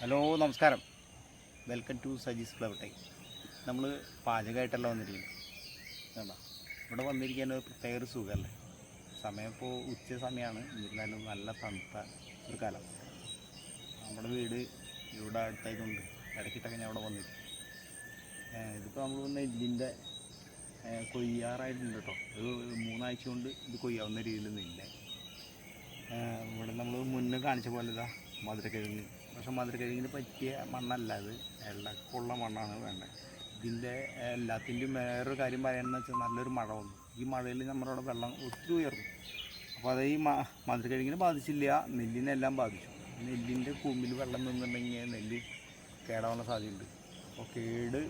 Hello നമസ്കാരം. Welcome to Saji's flower time നമ്മൾ പാചകമായിട്ടല്ല വന്നിരിക്കുന്നത്. കണ്ടോ ഇവിടെ വന്നിരിക്കാൻ ഒരു പ്രത്യേക ഒരു സുഖമല്ലേ? സമയം ഇപ്പോൾ ഉച്ച സമയമാണ്. എന്നിരുന്നാലും നല്ല തണുത്ത ഒരു കാലം. നമ്മുടെ വീട് ഇവിടെ അടുത്തായതുകൊണ്ട് ഇടയ്ക്കിട്ടൊക്കെ ഞാൻ ഇവിടെ വന്നിരിക്കും. ഇതിപ്പോൾ നമ്മൾ നെല്ലിന്റെ കൊയ്യാറായിട്ടുണ്ട് കേട്ടോ. ഒരു മൂന്നാഴ്ച കൊണ്ട് ഇത് കൊയ്യാവുന്ന രീതിയിലൊന്നും ഇല്ല. ഇവിടെ നമ്മൾ മുന്നേ കാണിച്ച പോലെ ഇതാ മധുരക്കിഴങ്ങ്. പക്ഷെ മധുരക്കിഴങ്ങിന് പറ്റിയ മണ്ണല്ല അത്. ഇളക്കമുള്ള മണ്ണാണ് വേണ്ടത്. ഇതിന്റെ എല്ലാത്തിന്റെയും വേറൊരു കാര്യം പറയുകയാണെന്ന് വെച്ചാൽ നല്ലൊരു മഴ വന്നു. ഈ മഴയിൽ നമ്മുടെ വെള്ളം ഒത്തിരി ഉയർന്നു. അപ്പോൾ അത് ഈ മധുരക്കിഴങ്ങിനെ ബാധിച്ചില്ല. നെല്ലിനെല്ലാം ബാധിച്ചു. നെല്ലിന്റെ കൂമ്പിൽ വെള്ളം നിന്നുണ്ടെങ്കിൽ നെല്ല് കേടാവുന്ന സാധ്യതയുണ്ട്. അപ്പോൾ കേട്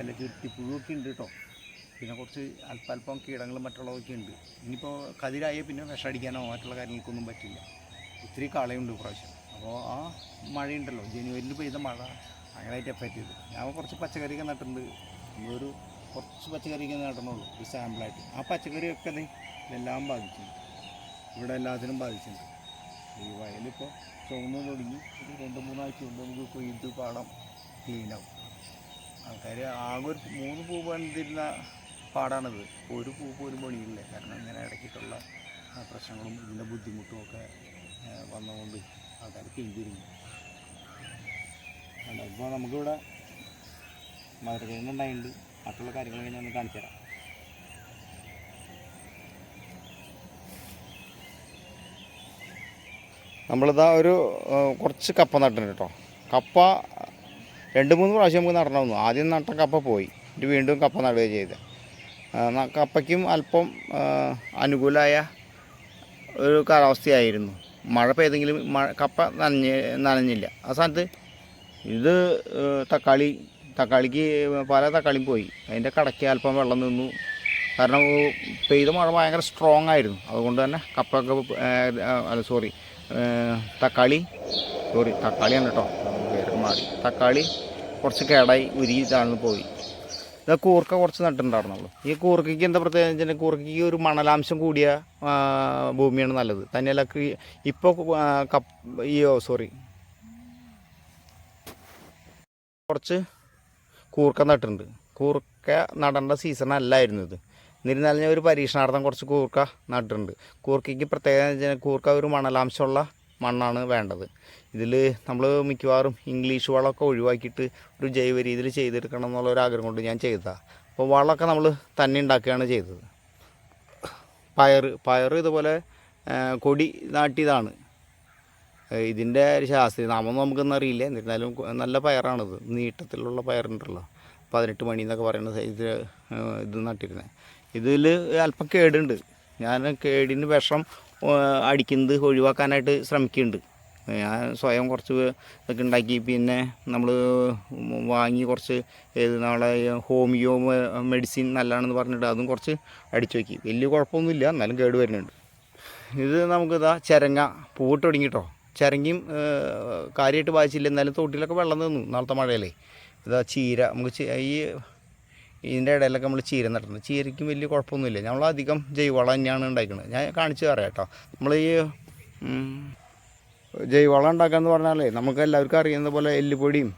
ഇല ചുരുട്ടിപ്പുഴുവൊക്കെ ഉണ്ട് കേട്ടോ. പിന്നെ കുറച്ച് അല്പല്പം കീടങ്ങളും മറ്റുള്ളതൊക്കെ ഉണ്ട്. ഇനിയിപ്പോൾ കതിരായ പിന്നെ വിഷമടിക്കാനോ മറ്റുള്ള കാര്യങ്ങൾക്കൊന്നും പറ്റില്ല. ഒത്തിരി കളയുണ്ട് ഇപ്രാവശ്യം അപ്പോൾ ആ മഴയുണ്ടല്ലോ. ജനുവരിയിൽ പെയ്ത മഴ അങ്ങനെയായിട്ട് എഫക്റ്റ് ചെയ്തു. ഞാൻ കുറച്ച് പച്ചക്കറിയൊക്കെ നട്ടിട്ടുണ്ട്. ഒരു കുറച്ച് പച്ചക്കറിയൊക്കെ നടണുള്ളൂ ഒരു സാമ്പിളായിട്ട് ആ പച്ചക്കറിയൊക്കെ അത് ഇതെല്ലാം ബാധിച്ചിട്ടുണ്ട് ഇവിടെ എല്ലാത്തിനും ബാധിച്ചിട്ടുണ്ട്. ഈ വയലിപ്പോൾ ചുവന്ന് തുടങ്ങി ഒരു രണ്ട് മൂന്നാഴ്ച കൊണ്ട് നമുക്ക് കൊയ്ത്ത് പാടം. ക്ലീനാവും. ആൾക്കാർ ആകെ ഒരു മൂന്ന് പൂ പണിതിരുന്ന പാടാണിത്. ഒരു പൂ പോലും പണിയില്ല. കാരണം ഇങ്ങനെ ഇടയ്ക്കിട്ടുള്ള പ്രശ്നങ്ങളും ഇതിന്റെ ബുദ്ധിമുട്ടും ഒക്കെ ആ, വന്നതുകൊണ്ട് ആൾക്കാർ പിന്തിരിഞ്ഞു അല്ല ഇപ്പോൾ നമുക്കിവിടെ മധുരക്കിഴങ്ങുണ്ടായിട്ടുണ്ട് മറ്റുള്ള കാര്യങ്ങളൊക്കെ ഞാൻ കാണിച്ചു തരാം. നമ്മളിതാ ഒരു കുറച്ച് കപ്പ നട്ടിട്ടുണ്ട് കേട്ടോ. കപ്പ രണ്ട് മൂന്ന് പ്രാവശ്യം നമുക്ക് നടണമെന്നു ആദ്യം നട്ട കപ്പ പോയി. ഇത് വീണ്ടും കപ്പ നടുക ചെയ്ത്. കപ്പയ്ക്കും അല്പം അനുകൂലമായ ഒരു കാലാവസ്ഥയായിരുന്നു. മഴ പെയ്തെങ്കിലും മഴ കപ്പ നനഞ്ഞ് നനഞ്ഞില്ല. ആ സ്ഥാനത്ത് ഇത് തക്കാളി തക്കാളിക്ക് പല തക്കാളിയും പോയി. അതിന്റെ കടയ്ക്ക് അല്പം വെള്ളം നിന്നു. കാരണം പെയ്ത മഴ ഭയങ്കര സ്ട്രോങ് ആയിരുന്നു. അതുകൊണ്ട് തന്നെ കപ്പൊക്കെ അല്ല സോറി തക്കാളി സോറി തക്കാളിയാണ് കേട്ടോ പേരൊക്കെ മാറി. തക്കാളി കുറച്ച് കേടായി ഉരുകി താഴ്ന്നു പോയി. ഇത് കൂർക്ക കുറച്ച് നട്ടിട്ടുണ്ടായിരുന്നുള്ളൂ. ഈ കൂർക്കയ്ക്ക് എന്താ പ്രത്യേകത വെച്ചാൽ കൂർക്കയ്ക്ക് ഒരു മണലാംശം കൂടിയ ഭൂമിയാണ് നല്ലത്. തന്നെയല്ല ഇപ്പോൾ കപ്പ് ഈ സോറി. കുറച്ച് കൂർക്ക നട്ടിട്ടുണ്ട്. കൂർക്ക നടേണ്ട സീസൺ അല്ലായിരുന്നു ഇത്. എന്നിരുന്നാലും ഞാൻ ഒരു പരീക്ഷണാർത്ഥം കുറച്ച് കൂർക്ക നട്ടിട്ടുണ്ട്. കൂർക്കയ്ക്ക് പ്രത്യേകത വെച്ചാൽ കൂർക്ക ഒരു മണലാംശമുള്ള മണ്ണാണ് വേണ്ടത്. ഇതിൽ നമ്മൾ മിക്കവാറും ഇംഗ്ലീഷ് വളമൊക്കെ ഒഴിവാക്കിയിട്ട് ഒരു ജൈവ രീതിയിൽ ചെയ്തെടുക്കണം എന്നുള്ള ഒരു ആഗ്രഹം കൊണ്ട് ഞാൻ ചെയ്തതാണ് അപ്പോൾ വളമൊക്കെ നമ്മൾ തന്നെ ഉണ്ടാക്കുകയാണ് ചെയ്തത്. പയർ പയർ ഇതുപോലെ കൊടി നാട്ടിയതാണ്. ഇതിന്റെ ശാസ്ത്രീയ നാമം നമുക്കൊന്നും അറിയില്ല. എന്നിരുന്നാലും നല്ല പയറാണിത്. നീട്ടത്തിലുള്ള പയറുണ്ടല്ലോ. പതിനെട്ട് മണി എന്നൊക്കെ പറയുന്ന സൈസ് ഇത് നട്ടിരുന്നത് ഇതിൽ അല്പം കേടുണ്ട്. ഞാൻ കേടിന് വിഷം അടിക്കുന്നത് ഒഴിവാക്കാനായിട്ട് ശ്രമിക്കുന്നുണ്ട്. ഞാൻ സ്വയം കുറച്ച് ഇതൊക്കെ ഉണ്ടാക്കി പിന്നെ നമ്മൾ വാങ്ങി കുറച്ച് ഏത് ഹോമിയോ മെഡിസിൻ നല്ലതാണെന്ന് പറഞ്ഞിട്ട് അതും കുറച്ച് അടിച്ചു നോക്കി വലിയ കുഴപ്പമൊന്നുമില്ല എന്നാലും കേട് വരുന്നുണ്ട്. ഇത് നമുക്കിതാ ചിരങ്ങ പൂവിട്ട് തുടങ്ങിട്ടോ ചിരങ്ങയും കാര്യമായിട്ട് ബാധിച്ചില്ല. എന്നാലും തോട്ടിലൊക്കെ വെള്ളം നിന്നു നാളത്തെ മഴയല്ലേ. ഇതാ ചീര നമുക്ക് ഈ ഇതിന്റെ ഇടയിലൊക്കെ നമ്മൾ ചീര നടുന്നത് ചീരയ്ക്കും വലിയ കുഴപ്പമൊന്നുമില്ല. നമ്മൾ അധികം ജൈവവളം തന്നെയാണ് ഉണ്ടാക്കുന്നത്. ഞാൻ കാണിച്ചു തരാം കേട്ടോ. നമ്മൾ ഈ ജൈവവളം ഉണ്ടാക്കുക എന്ന് പറഞ്ഞാലേ നമുക്ക് എല്ലാവർക്കും അറിയുന്ന പോലെ എല്ലുപൊടിയും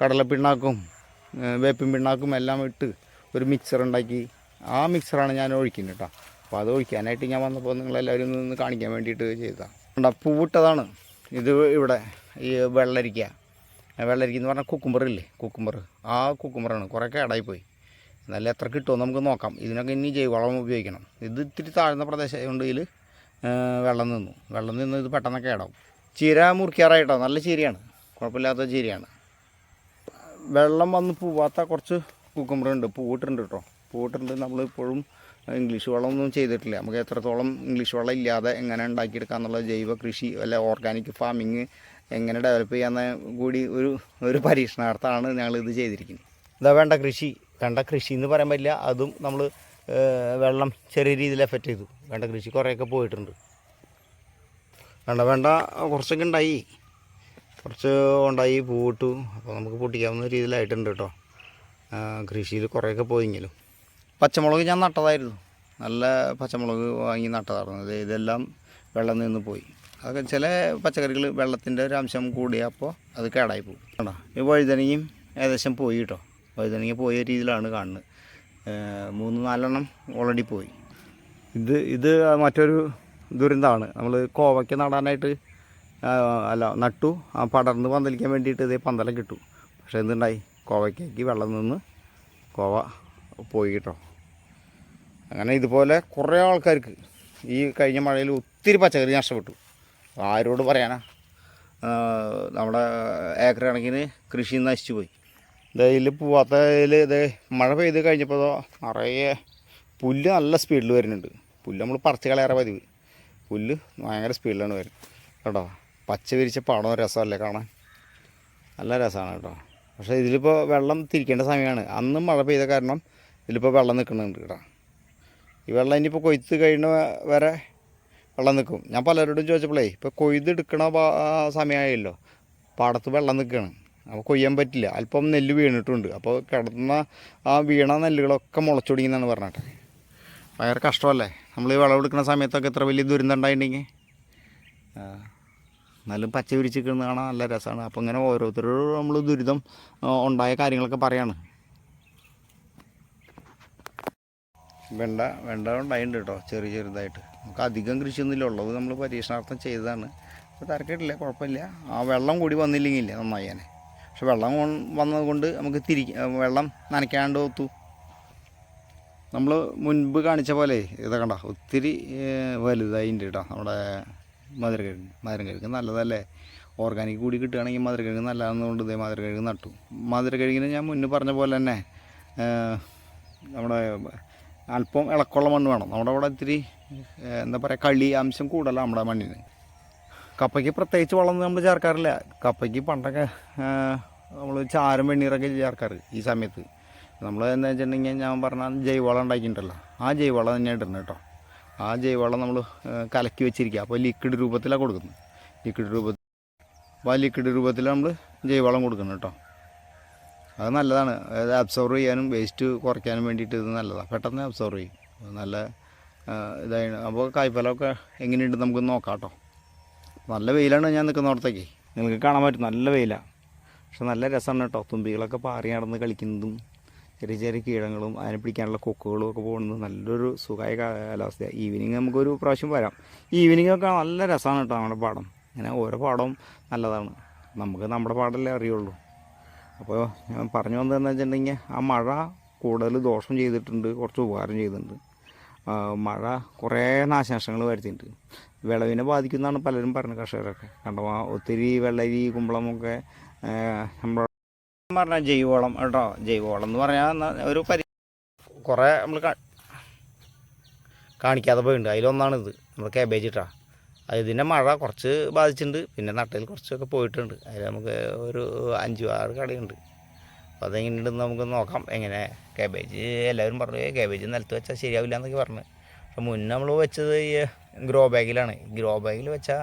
കടലപ്പിണ്ണാക്കും വേപ്പിൻ പിണ്ണാക്കും എല്ലാം ഇട്ട് ഒരു മിക്സർ ഉണ്ടാക്കി. ആ മിക്സറാണ് ഞാൻ ഒഴിക്കുന്നത് കേട്ടോ. അപ്പോൾ അത് ഒഴിക്കാനായിട്ട് ഞാൻ വന്നപ്പോൾ നിങ്ങളെല്ലാവരും ഒന്ന് കാണിക്കാൻ വേണ്ടിയിട്ട് ചെയ്തതാണ് ഉണ്ടാ പൂവിട്ടതാണ്. ഇത് ഇവിടെ ഈ വെള്ളരിക്ക. വെള്ളരിക്ക എന്ന് പറഞ്ഞാൽ കുക്കുമ്പർ ഇല്ലേ? കുക്കുമ്പർ ആ കുക്കുമ്പറാണ് കുറേ കേടായിപ്പോയി. എന്നാലും എത്ര കിട്ടുമോ നമുക്ക് നോക്കാം. ഇതിനൊക്കെ ഇനി ജൈവവളം ഉപയോഗിക്കണം. ഇത് ഇത്തിരി താഴ്ന്ന പ്രദേശമായതുകൊണ്ട് ഇതിൽ വെള്ളം നിന്നു. വെള്ളം നിന്ന് ഇത് പെട്ടെന്ന് കേടാവും. ചീര മുറിക്കാറായിട്ടോ? നല്ല ചീരയാണ്. കുഴപ്പമില്ലാത്ത ചീരയാണ്. വെള്ളം വന്ന് പൂവാത്ത കുറച്ച് കുക്കുമ്പറുണ്ട് പൂവിട്ടുണ്ട് കേട്ടോ. പൂവിട്ടുണ്ട് നമ്മളിപ്പോഴും ഇംഗ്ലീഷ് വളമൊന്നും ചെയ്തിട്ടില്ല. നമുക്ക് എത്രത്തോളം ഇംഗ്ലീഷ് വളം ഇല്ലാതെ എങ്ങനെ ഉണ്ടാക്കിയെടുക്കുക എന്നുള്ള ജൈവ കൃഷി അല്ലെ ഓർഗാനിക് ഫാമിങ് എങ്ങനെ ഡെവലപ്പ് ചെയ്യാമെന്ന കൂടി ഒരു ഒരു പരീക്ഷണാർത്ഥമാണ് ഞങ്ങൾ ഇത് ചെയ്തിരിക്കുന്നത്. ഇതാ വേണ്ട കൃഷി. വേണ്ട കൃഷി എന്ന് പറയാൻ പറ്റില്ല. അതും നമ്മൾ വെള്ളം ചെറിയ രീതിയിൽ എഫക്റ്റ് ചെയ്തു. വേണ്ട കൃഷി കുറേയൊക്കെ പോയിട്ടുണ്ട്. വേണ്ട വേണ്ട കുറച്ചൊക്കെ ഉണ്ടായി. കുറച്ച് ഉണ്ടായി പൂട്ടു അപ്പോൾ നമുക്ക് പൊട്ടിക്കാവുന്ന രീതിയിലായിട്ടുണ്ട് കേട്ടോ. കൃഷിയിൽ കുറേയൊക്കെ പോയെങ്കിലും. പച്ചമുളക് ഞാൻ നട്ടതായിരുന്നു. നല്ല പച്ചമുളക് വാങ്ങി നട്ടതായിരുന്നു. ഇത് ഇതെല്ലാം വെള്ളം നിന്ന് പോയി. അതൊക്കെ ചില പച്ചക്കറികൾ വെള്ളത്തിന്റെ ഒരു അംശം കൂടിയപ്പോൾ അത് കേടായി പോകും കേട്ടോ ഈ വഴുതനയും ഏകദേശം പോയി കേട്ടോ. വഴുതനങ്ങ പോയ രീതിയിലാണ് കാണുന്നത്. മൂന്ന് നാലെണ്ണം ഓൾറെഡി പോയി. ഇത് ഇത് മറ്റൊരു ദുരന്തമാണ്. നമ്മൾ കോവയ്ക്ക് നടാനായിട്ട് അല്ല നട്ടു. ആ പടർന്ന് പന്തലിക്കാൻ വേണ്ടിയിട്ട് ഇതേ പന്തലം കിട്ടും. പക്ഷേ എന്തുണ്ടായി? കോവയ്ക്കേക്ക് വെള്ളം നിന്ന് കോവ പോയി കേട്ടോ. അങ്ങനെ ഇതുപോലെ കുറേ ആൾക്കാർക്ക് ഈ കഴിഞ്ഞ മഴയിൽ ഒത്തിരി പച്ചക്കറി നഷ്ടപ്പെട്ടു. ആരോട് പറയാനാ? നമ്മുടെ ഏക്കർ കണക്കിന് കൃഷി നശിച്ചു പോയി. ഇതിൽ പോവാത്തതിൽ ഇത് മഴ പെയ്ത് കഴിഞ്ഞപ്പോൾ നിറയെ പുല്ല് നല്ല സ്പീഡിൽ വരുന്നുണ്ട്. പുല്ല് നമ്മൾ പറിച്ച് കളയാറ പതിവ്. പുല്ല് ഭയങ്കര സ്പീഡിലാണ് വരുന്നത്. കേട്ടോ പച്ച വിരിച്ച പാടം രസമല്ലേ കാണാൻ? നല്ല രസമാണ് കേട്ടോ. പക്ഷേ ഇതിലിപ്പോൾ വെള്ളം തിരിക്കേണ്ട സമയമാണ് അന്നും മഴ പെയ്ത കാരണം ഇതിലിപ്പോൾ വെള്ളം നിൽക്കുന്നുണ്ട് കേട്ടോ. ഈ വെള്ളം ഇനിയിപ്പോൾ കൊയ്ത്ത് കഴിയുന്ന വരെ വെള്ളം നിൽക്കും ഞാൻ പലരോടും ചോദിച്ചപ്പോഴേ ഇപ്പോൾ കൊയ്തെടുക്കണ സമയമായല്ലോ പാടത്ത് വെള്ളം നിൽക്കുകയാണ് അപ്പോൾ കൊയ്യാൻ പറ്റില്ല. അല്പം നെല്ല് വീണിട്ടുണ്ട്. അപ്പോൾ കിടന്ന ആ വീണ നെല്ലുകളൊക്കെ മുളച്ചൊടിങ്ങുന്നതാണ് പറഞ്ഞിട്ട് ഭയങ്കര കഷ്ടമല്ലേ? നമ്മൾ ഈ വിളവെടുക്കുന്ന സമയത്തൊക്കെ ഇത്ര വലിയ ദുരന്തം ഉണ്ടായിട്ടുണ്ടെങ്കിൽ. എന്നാലും പച്ച പിരിച്ച് നിൽക്കുന്നത് കാണാൻ നല്ല രസമാണ്. അപ്പോൾ ഇങ്ങനെ ഓരോരുത്തരോട് നമ്മൾ ദുരിതം ഉണ്ടായ കാര്യങ്ങളൊക്കെ പറയാണ്. വെണ്ട വെണ്ട ഉണ്ടായിട്ടുണ്ട് കേട്ടോ ചെറിയ ചെറുതായിട്ട്. നമുക്ക് അധികം കൃഷിയൊന്നുമില്ല. ഉള്ളത് നമ്മൾ പരീക്ഷണാർത്ഥം ചെയ്തതാണ്. അപ്പോൾ തിരക്കിട്ടില്ല കുഴപ്പമില്ല. ആ വെള്ളം കൂടി വന്നില്ലെങ്കിൽ നന്നായി തന്നെ പക്ഷെ വെള്ളം വന്നതുകൊണ്ട് വന്നത് കൊണ്ട് നമുക്ക് തിരി വെള്ളം നനയ്ക്കാണ്ട് ഒത്തു. നമ്മൾ മുൻപ് കാണിച്ച പോലെ ഇതൊക്കെ കണ്ട ഒത്തിരി വലുതായിട്ടുണ്ട് കേട്ടോ നമ്മുടെ മധുരക്കിഴങ്ങ് മധുരക്കിഴങ്ങ് നല്ലതല്ലേ? ഓർഗാനിക് കൂടി കിട്ടുകയാണെങ്കിൽ മധുരക്കിഴങ്ങ് നല്ലതെന്നുകൊണ്ട് ഇതേ മധുരക്കിഴങ്ങ് നട്ടു. മധുരക്കിഴങ്ങിന് ഞാൻ മുന്നേ പറഞ്ഞ പോലെ തന്നെ നമ്മുടെ അല്പം ഇളക്കമുള്ള മണ്ണ് വേണം. നമ്മുടെ അവിടെ ഇത്തിരി എന്താ പറയുക കളി അംശം കൂടുതലാണ് നമ്മുടെ മണ്ണിന്. കപ്പയ്ക്ക് പ്രത്യേകിച്ച് വളം നമ്മൾ ചേർക്കാറില്ല. കപ്പയ്ക്ക് പണ്ടൊക്കെ നമ്മൾ ചാരം വെണ്ണീറൊക്കെ ചേർക്കാറ് ഈ സമയത്ത്. നമ്മൾ എന്താ വെച്ചിട്ടുണ്ടെങ്കിൽ ഞാൻ പറഞ്ഞ ജൈവവളം ഉണ്ടാക്കിയിട്ടുണ്ടല്ലോ. ആ ജൈവവളം തന്നെ ഇടുന്നത് കേട്ടോ. ആ ജൈവവളം നമ്മൾ കലക്കി വെച്ചിരിക്കുക. അപ്പോൾ ലിക്വിഡ് രൂപത്തിലാണ് കൊടുക്കുന്നത്. ലിക്വിഡ് രൂപത്തിൽ അപ്പോൾ ആ ലിക്വിഡ് രൂപത്തിൽ നമ്മൾ ജൈവവളം കൊടുക്കുന്നത് കേട്ടോ. അത് നല്ലതാണ്. അതായത് അബ്സോർവ് ചെയ്യാനും വേസ്റ്റ് കുറയ്ക്കാനും വേണ്ടിയിട്ട് ഇത് നല്ലതാണ് പെട്ടെന്ന് അബ്സോർവ് ചെയ്യും. നല്ല ഇതായി. അപ്പോൾ കായ്ഫലമൊക്കെ എങ്ങനെയുണ്ട് നമുക്ക് നോക്കാം കേട്ടോ. നല്ല വെയിലാണ് ഞാൻ നിൽക്കുന്നിടത്തേക്ക് നിങ്ങൾക്ക് കാണാൻ പറ്റും. നല്ല വെയിലാണ് പക്ഷെ നല്ല രസമാണ് കേട്ടോ. തുമ്പികളൊക്കെ പാറി നടന്ന് കളിക്കുന്നതും ചെറിയ ചെറിയ കീടങ്ങളും അതിനെ പിടിക്കാനുള്ള കൊക്കുകളും ഒക്കെ പോകുന്നത് നല്ലൊരു സുഖമായ കാലാവസ്ഥയാണ് ഈവനിങ് നമുക്കൊരു പ്രാവശ്യം വരാം. ഈവനിങ് ഒക്കെ നല്ല രസമാണ് കേട്ടോ നമ്മുടെ പാടം. അങ്ങനെ ഓരോ പാടവും നല്ലതാണ്. നമുക്ക് നമ്മുടെ പാടല്ലേ അറിയുള്ളൂ. അപ്പോൾ ഞാൻ പറഞ്ഞു വന്നതെന്ന് വെച്ചിട്ടുണ്ടെങ്കിൽ ആ മഴ കൂടുതൽ ദോഷം ചെയ്തിട്ടുണ്ട്. കുറച്ച് ഉപകാരം ചെയ്തിട്ടുണ്ട്. മഴ കുറേ നാശനഷ്ടങ്ങൾ വരുത്തിയിട്ടുണ്ട്. വിളവിനെ ബാധിക്കുന്നതാണ് പലരും പറഞ്ഞത് കർഷകരൊക്കെ. കണ്ടോ ഒത്തിരി വെള്ളരി കുമ്പളമൊക്കെ നമ്മൾ പറഞ്ഞാൽ ജൈവവളം കേട്ടോ ജൈവവളം എന്ന് പറഞ്ഞാൽ ഒരു പരി കുറേ നമ്മൾ കാണിക്കാതെ പോയിട്ടുണ്ട് അതിലൊന്നാണിത്. നമ്മൾ കാബേജ് ഇട്ടാ. അത് ഇതിന്റെ മഴ കുറച്ച് ബാധിച്ചിട്ടുണ്ട്. പിന്നെ നട്ടയിൽ കുറച്ചൊക്കെ പോയിട്ടുണ്ട്. അതിൽ നമുക്ക് ഒരു അഞ്ച് ആറ് കടയുണ്ട്. അപ്പോൾ അതെങ്ങനെയുണ്ട് നമുക്ക് നോക്കാം. എങ്ങനെ? കാബേജ് എല്ലാവരും പറഞ്ഞു "ഏയ് കാബേജ് നിലത്ത് വെച്ചാൽ ശരിയാവില്ല എന്നൊക്കെ പറഞ്ഞു. പക്ഷെ മുന്നേ നമ്മൾ വെച്ചത് ഈ ഗ്രോ ബാഗിലാണ് ഗ്രോ ബാഗിൽ വെച്ചാൽ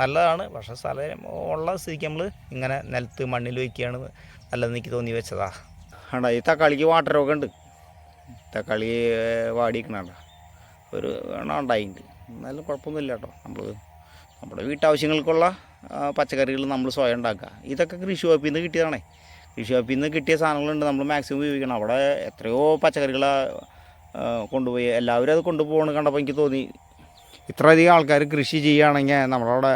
നല്ലതാണ്. പക്ഷേ സ്ഥലം ഉള്ള സ്ഥിതിക്ക് നമ്മൾ ഇങ്ങനെ നിലത്ത് മണ്ണിൽ വയ്ക്കുകയാണ് നല്ലതെന്ന് എനിക്ക് തോന്നി വെച്ചതാ. ആണ്ടാ ഈ തക്കാളിക്ക് വാട്ടർ ഒക്കെ ഉണ്ട്. തക്കാളി വാടിക്കണണ്ട ഒരു എണ്ണം ഉണ്ടായിട്ടുണ്ട് എന്നാലും കുഴപ്പമൊന്നുമില്ല കേട്ടോ നമ്മൾ നമ്മുടെ വീട്ടാവശ്യങ്ങൾക്കുള്ള പച്ചക്കറികൾ നമ്മൾ സ്വയം ഉണ്ടാക്കുക. ഇതൊക്കെ കൃഷി വകുപ്പിൽ നിന്ന് കിട്ടിയതാണേ. കൃഷി വകുപ്പിൽ നിന്ന് കിട്ടിയ സാധനങ്ങളുണ്ട്. നമ്മൾ മാക്സിമം ഉപയോഗിക്കണം. അവിടെ എത്രയോ പച്ചക്കറികൾ കൊണ്ടുപോയി. എല്ലാവരും അത് കൊണ്ടുപോകണം കണ്ടപ്പോൾ എനിക്ക് തോന്നി. ഇത്രയധികം ആൾക്കാർ കൃഷി ചെയ്യുകയാണെങ്കിൽ നമ്മളവിടെ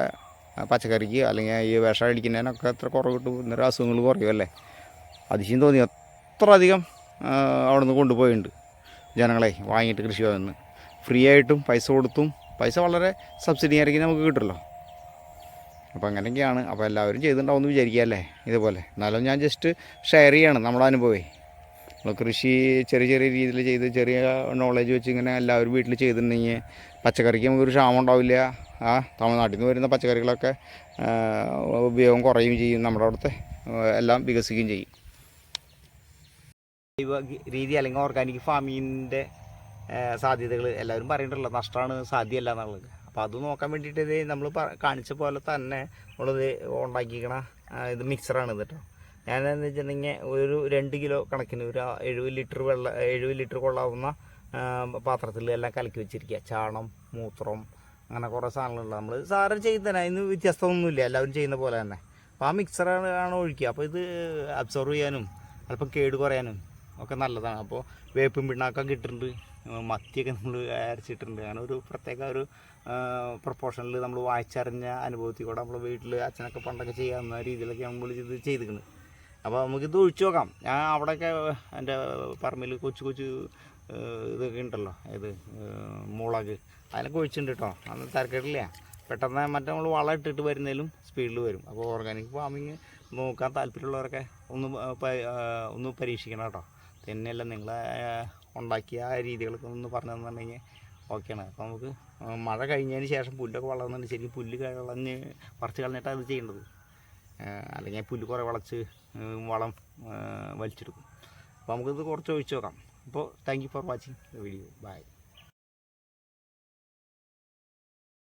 പച്ചക്കറിക്ക് അല്ലെങ്കിൽ ഈ വിഷം അടിക്കുന്നതിനൊക്കെ എത്ര കുറവ് കിട്ടും? ഇന്നൊരു അസുഖങ്ങൾ കുറയുമല്ലേ അതിശയം തോന്നി. അത്ര അധികം ആ, അവിടെ നിന്ന് കൊണ്ടുപോയിട്ടുണ്ട് ജനങ്ങളെ വാങ്ങിയിട്ട് കൃഷി ഭവനിൽ ഫ്രീ ആയിട്ടും പൈസ കൊടുത്തും പൈസ വളരെ സബ്സിഡി ആയിരിക്കും നമുക്ക് കിട്ടുമല്ലോ. അപ്പോൾ അങ്ങനെയൊക്കെയാണ്. അപ്പോൾ എല്ലാവരും ചെയ്തിട്ടുണ്ടാവുമെന്ന് വിചാരിക്കുകയല്ലേ? ഇതുപോലെ. എന്നാലും ഞാൻ ജസ്റ്റ് ഷെയർ ചെയ്യണം നമ്മുടെ അനുഭവേ. നമ്മൾ കൃഷി ചെറിയ ചെറിയ രീതിയിൽ ചെയ്ത് ചെറിയ നോളേജ് വെച്ച് ഇങ്ങനെ എല്ലാവരും വീട്ടിൽ ചെയ്തിട്ടുണ്ടെങ്കിൽ പച്ചക്കറിക്ക് നമുക്കൊരു ക്ഷാമം ഉണ്ടാവില്ല. ആ തമിഴ്നാട്ടിൽ നിന്ന് വരുന്ന പച്ചക്കറികളൊക്കെ ഉപയോഗം കുറയും ചെയ്യും നമ്മുടെ അവിടുത്തെ എല്ലാം വികസിക്കുകയും ചെയ്യും. ജൈവ രീതി അല്ലെങ്കിൽ ഓർഗാനിക് ഫാമിങ്ങിന്റെ സാധ്യതകൾ എല്ലാവരും പറയേണ്ടല്ലോ നഷ്ടമാണ് സാധ്യമല്ല എന്നുള്ളത്. അപ്പോൾ അത് നോക്കാൻ വേണ്ടിയിട്ട് ഇത് നമ്മൾ കാണിച്ച പോലെ തന്നെ ഉള്ളത് ഉണ്ടാക്കിക്കണ ഇത് മിക്സറാണ് ഇത് കേട്ടോ ഞാൻ എന്ന് വെച്ചിട്ടുണ്ടെങ്കിൽ ഒരു രണ്ട് കിലോ കണക്കിന് ഒരു എഴുപത് ലിറ്റർ വെള്ളം എഴുപത് ലിറ്റർ കൊള്ളാവുന്ന പാത്രത്തിൽ എല്ലാം കലക്കി വെച്ചിരിക്കുക. ചാണം മൂത്രം അങ്ങനെ കുറേ സാധനങ്ങളുണ്ട്. നമ്മൾ സാറ് ചെയ്യുന്നതന്നെ അതിന് വ്യത്യസ്തമൊന്നുമില്ല എല്ലാവരും ചെയ്യുന്ന പോലെ തന്നെ. അപ്പോൾ ആ മിക്സറാണ് ഒഴിക്കുക. അപ്പോൾ ഇത് അബ്സോർവ് ചെയ്യാനും അല്പം കേട് കുറയാനും ഒക്കെ നല്ലതാണ്. അപ്പോൾ വേപ്പും പിണ്ണാക്കം കിട്ടുന്നുണ്ട്. മത്തിയൊക്കെ നമ്മൾ അരച്ചിട്ടുണ്ട്. അങ്ങനെ ഒരു പ്രത്യേക ഒരു പ്രൊപ്പോർഷനിൽ നമ്മൾ വായിച്ചറിഞ്ഞ അനുഭവത്തിൽ കൂടെ നമ്മൾ വീട്ടിൽ അച്ഛനൊക്കെ പണ്ടൊക്കെ ചെയ്യാവുന്ന രീതിയിലൊക്കെ നമ്മൾ ഇത് ചെയ്തിരിക്കുന്നത് അപ്പോൾ നമുക്കിത് ഒഴിച്ചു നോക്കാം. ഞാൻ അവിടെയൊക്കെ എന്റെ പറമ്പിൽ കൊച്ചു കൊച്ചു ഇതൊക്കെ ഉണ്ടല്ലോ. ഇത് മുളക്. അതിനൊക്കെ ഒഴിച്ചിട്ടുണ്ട് കേട്ടോ അന്ന് തരക്കേടില്ല. പെട്ടെന്ന് മറ്റേ നമ്മൾ വളം ഇട്ടിട്ട് വരുന്നതിലും സ്പീഡിൽ വരും. അപ്പോൾ ഓർഗാനിക് ഫാമിങ് നോക്കാൻ താല്പര്യമുള്ളവരൊക്കെ ഒന്ന് ഒന്ന് പരീക്ഷിക്കണം കേട്ടോ തന്നെയല്ല നിങ്ങൾ ഉണ്ടാക്കിയ രീതികളൊക്കെ ഒന്ന് പറഞ്ഞു തന്നിട്ടുണ്ടെങ്കിൽ ഓക്കെയാണ്. അപ്പോൾ നമുക്ക് മഴ കഴിഞ്ഞതിന് ശേഷം പുല്ലൊക്കെ വളർന്നുണ്ട് ശരിക്കും പുല്ല് കളഞ്ഞ് പറിച്ച് കളഞ്ഞിട്ടാണ് അത് ചെയ്യേണ്ടത്. അല്ലെങ്കിൽ പുല്ല് കുറേ വളച്ച് വളം വലിച്ചെടുക്കും. അപ്പോൾ നമുക്കിത് കുറച്ച് ഒഴിച്ച് നോക്കാം അപ്പോൾ thank you for watching video bye